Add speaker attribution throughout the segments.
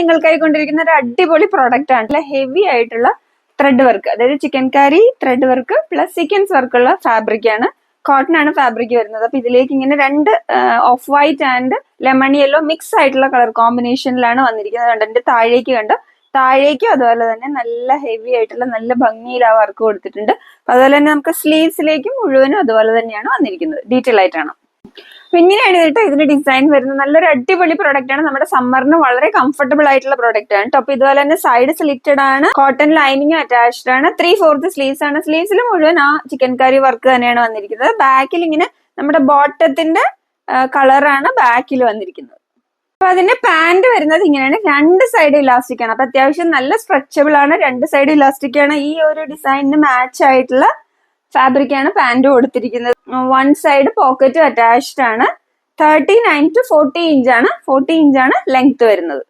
Speaker 1: നിങ്ങൾക്കായി കൊണ്ടിരിക്കുന്ന ഒരു അടിപൊളി പ്രോഡക്റ്റ് ആണ്. ഹെവി ആയിട്ടുള്ള ത്രെഡ് വർക്ക് അതായത് chikankari thread work plus sequence വർക്കുള്ള fabric ആണ്. കോട്ടൺ ആണ് ഫാബ്രിക് വരുന്നത്. അപ്പൊ ഇതിലേക്ക് ഇങ്ങനെ രണ്ട് off white and lemon yellow mix ആയിട്ടുള്ള കളർ കോമ്പിനേഷനിലാണ് വന്നിരിക്കുന്നത്. കണ്ടോ? എന്റെ താഴേക്ക് കണ്ടോ? താഴേക്കും അതുപോലെ തന്നെ നല്ല ഹെവി ആയിട്ടുള്ള നല്ല ഭംഗിയിൽ ആ വർക്ക് കൊടുത്തിട്ടുണ്ട്. അതുപോലെ തന്നെ നമുക്ക് സ്ലീവ്സിലേക്കും മുഴുവനും അതുപോലെ തന്നെയാണ് വന്നിരിക്കുന്നത്. ഡീറ്റെയിൽ ആയിട്ടാണ്. അപ്പൊ ഇങ്ങനെയാണ് കേട്ടോ ഇതിന്റെ ഡിസൈൻ വരുന്നത്. നല്ലൊരു അടിപൊളി പ്രോഡക്റ്റ് ആണ്. നമ്മുടെ സമ്മറിന് വളരെ കംഫർട്ടബിൾ ആയിട്ടുള്ള പ്രോഡക്റ്റ് ആണ് ടോപ്പ് ഇതുപോലെ തന്നെ സൈഡ് സ്ലിറ്റഡ് ആണ്. കോട്ടൺ ലൈനിങ് അറ്റാച്ച്ഡ് ആണ്. ത്രീ ഫോർത്ത് സ്ലീവ്സ് ആണ്. സ്ലീവ്സിൽ മുഴുവൻ ആ ചിക്കൻ കറി വർക്ക് തന്നെയാണ് വന്നിരിക്കുന്നത്. ബാക്കിൽ ഇങ്ങനെ നമ്മുടെ ബോട്ടത്തിന്റെ കളറാണ് ബാക്കിൽ വന്നിരിക്കുന്നത്. അപ്പൊ അതിന്റെ പാന്റ് വരുന്നത് ഇങ്ങനെയാണ്. രണ്ട് സൈഡ് ഇലാസ്റ്റിക് ആണ്. അപ്പൊ അത്യാവശ്യം നല്ല സ്ട്രെച്ചബിൾ ആണ്. രണ്ട് സൈഡ് ഇലാസ്റ്റിക് ആണ്. ഈ ഒരു ഡിസൈനിന് മാച്ച് ആയിട്ടുള്ള ഫാബ്രിക് ആണ് പാന്റ് കൊടുത്തിരിക്കുന്നത്. വൺ സൈഡ് പോക്കറ്റ് അറ്റാച്ച്ഡ് ആണ്. Thirty nine to forty inch ആണ്. ഫോർട്ടി ഇഞ്ച് ആണ് ലെങ്ത് വരുന്നത്.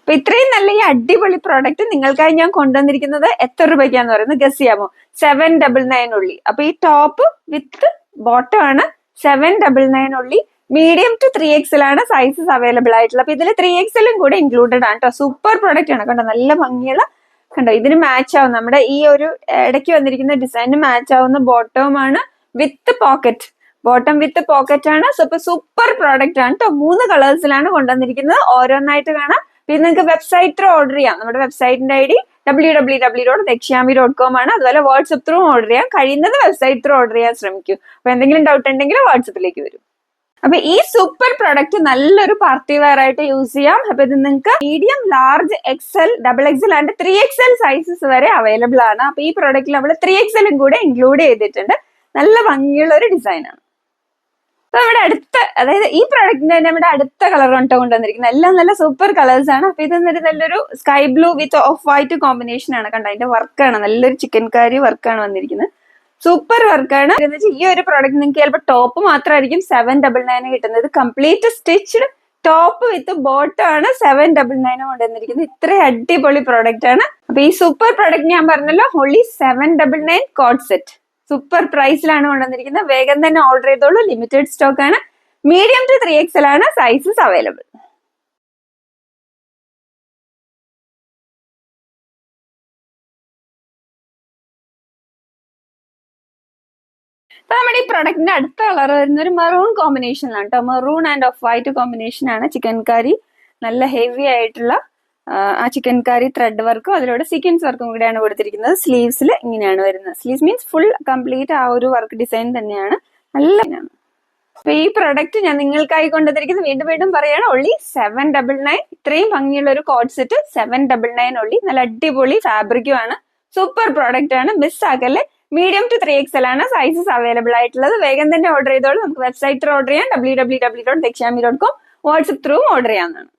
Speaker 1: അപ്പൊ ഇത്രയും നല്ല ഈ അടിപൊളി പ്രോഡക്റ്റ് നിങ്ങൾക്കായി ഞാൻ കൊണ്ടുവന്നിരിക്കുന്നത് എത്ര രൂപയ്ക്കാന്ന് പറയുന്നത് ഗസ് ചെയ്യാമോ? Seven double nine only. അപ്പൊ ഈ ടോപ്പ് വിത്ത് ബോട്ടം ആണ് seven double nine only. Medium to three എക്സിലാണ് sizes available ആയിട്ടുള്ളത്. അപ്പൊ ഇതിൽ ത്രീ എക്സലും കൂടെ ഇൻക്ലൂഡഡ് ആണ് കേട്ടോ സൂപ്പർ പ്രോഡക്റ്റ് ആണ് കണ്ടോ? നല്ല ഭംഗിയുള്ള കണ്ടോ? ഇതിന് മാച്ച് ആവും. നമ്മുടെ ഈ ഒരു ഇടയ്ക്ക് വന്നിരിക്കുന്ന ഡിസൈനിന് മാച്ച് ആവുന്ന ബോട്ടവും ആണ് with pocket. Bottom with pocket ആണ് സൂപ്പർ സൂപ്പർ പ്രോഡക്റ്റ് ആണ് കേട്ടോ മൂന്ന് കളേഴ്സിലാണ് കൊണ്ടുവന്നിരിക്കുന്നത്. ഓരോന്നായിട്ട് കാണാം. പിന്നെ നിങ്ങൾക്ക് വെബ്സൈറ്റ് ഓർഡർ ചെയ്യാം. നമ്മുടെ വെബ്സൈറ്റിന്റെ I D W W W dot Dakshyami dot com ആണ്. അതുപോലെ വാട്സപ്പ് ത്രൂ ഓർഡർ ചെയ്യാം. കഴിയുന്നത് വെബ്സൈറ്റ് ത്രൂ ഓർഡർ ചെയ്യാൻ ശ്രമിക്കൂ. അപ്പൊ എന്തെങ്കിലും ഡൗട്ട് ഉണ്ടെങ്കിൽ വാട്സപ്പിലേക്ക് വരും. അപ്പൊ ഈ സൂപ്പർ പ്രൊഡക്റ്റ് നല്ലൊരു പാർട്ടി വെയർ ആയിട്ട് യൂസ് ചെയ്യാം. അപ്പൊ ഇത് നിങ്ങൾക്ക് medium large XL double XL and three XL sizes വരെ അവൈലബിൾ ആണ്. അപ്പൊ ഈ പ്രോഡക്റ്റിൽ നമ്മൾ ത്രീ എക്സലും കൂടെ ഇൻക്ലൂഡ് ചെയ്തിട്ടുണ്ട്. നല്ല ഭംഗിയുള്ള ഒരു ഡിസൈൻ ആണ് അപ്പൊ നമ്മുടെ അടുത്ത അതായത് ഈ പ്രൊഡക്റ്റിന്റെ തന്നെ നമ്മുടെ അടുത്ത കളർ കണ്ടോ കൊണ്ടുവന്നിരിക്കുന്നത്. എല്ലാം നല്ല സൂപ്പർ കളേഴ്സ് ആണ്. അപ്പൊ ഇത് എന്നിട്ട് നല്ലൊരു sky blue with off white combination ആണ് കണ്ടോ? അതിന്റെ വർക്കാണ് നല്ലൊരു ചിക്കൻ കാരി വർക്കാണ് വന്നിരിക്കുന്നത്. സൂപ്പർ വർക്കാണ് ഈ ഒരു പ്രോഡക്റ്റ് നിങ്ങൾക്ക് ചിലപ്പോൾ ടോപ്പ് മാത്രമായിരിക്കും സെവൻ ഡബിൾ നയൻ കിട്ടുന്നത്. Complete stitched top with bottom ആണ് സെവൻ ഡബിൾ നയൻ കൊണ്ടുവന്നിരിക്കുന്നത്. ഇത്രയും അടിപൊളി പ്രോഡക്റ്റ് ആണ്. അപ്പൊ ഈ സൂപ്പർ പ്രോഡക്റ്റ് ഞാൻ പറഞ്ഞല്ലോ only seven double nine coord set super പ്രൈസിലാണ് കൊണ്ടുവന്നിരിക്കുന്നത്. വേഗം തന്നെ ഓർഡർ ചെയ്തോളൂ. ലിമിറ്റഡ് സ്റ്റോക്ക് ആണ്. മീഡിയം ടു ത്രീ എക്സൽ ആണ്. സൈസസ് അവൈലബിൾ അപ്പൊ നമ്മുടെ ഈ പ്രൊഡക്റ്റിന്റെ അടുത്ത കളർ വരുന്ന ഒരു മെറൂൺ കോമ്പിനേഷനിലാണ് കേട്ടോ maroon and off white combination ആണ്. ചിക്കൻ കറി നല്ല ഹെവി ആയിട്ടുള്ള ആ ചിക്കൻ കറി ത്രെഡ് വർക്കും അതിലൂടെ സീക്വൻസ് വർക്കും കൂടെയാണ് കൊടുത്തിരിക്കുന്നത്. സ്ലീവ്സിൽ ഇങ്ങനെയാണ് വരുന്നത്. സ്ലീവ്സ് മീൻസ് ഫുൾ കംപ്ലീറ്റ് ആ ഒരു വർക്ക് ഡിസൈൻ തന്നെയാണ്. നല്ല അപ്പൊ ഈ പ്രൊഡക്റ്റ് ഞാൻ നിങ്ങൾക്കായി കൊണ്ടുവന്നിരിക്കുന്നത്. വീണ്ടും വീണ്ടും പറയാണ് ഒള്ളി സെവൻ ഡബിൾ നയൻ ഇത്രയും ഭംഗിയുള്ള ഒരു coord set seven double nine only നല്ല അടിപൊളി ഫാബ്രിക്കും ആണ്. സൂപ്പർ പ്രോഡക്റ്റ് ആണ്. മിസ് ആക്കല്ലേ? മീഡിയം ടു ത്രീ എക്സൽ ആണ്. സൈസസ് അവൈലബിൾ ആയിട്ടുള്ളത്. വേഗം തന്നെ ഓർഡർ ചെയ്തോളൂ. നമുക്ക് വെബ്സൈറ്റിൽ ഓർഡർ ചെയ്യാം. W W W dot Dakshami dot com WhatsApp through order ചെയ്യാവുന്നതാണ്.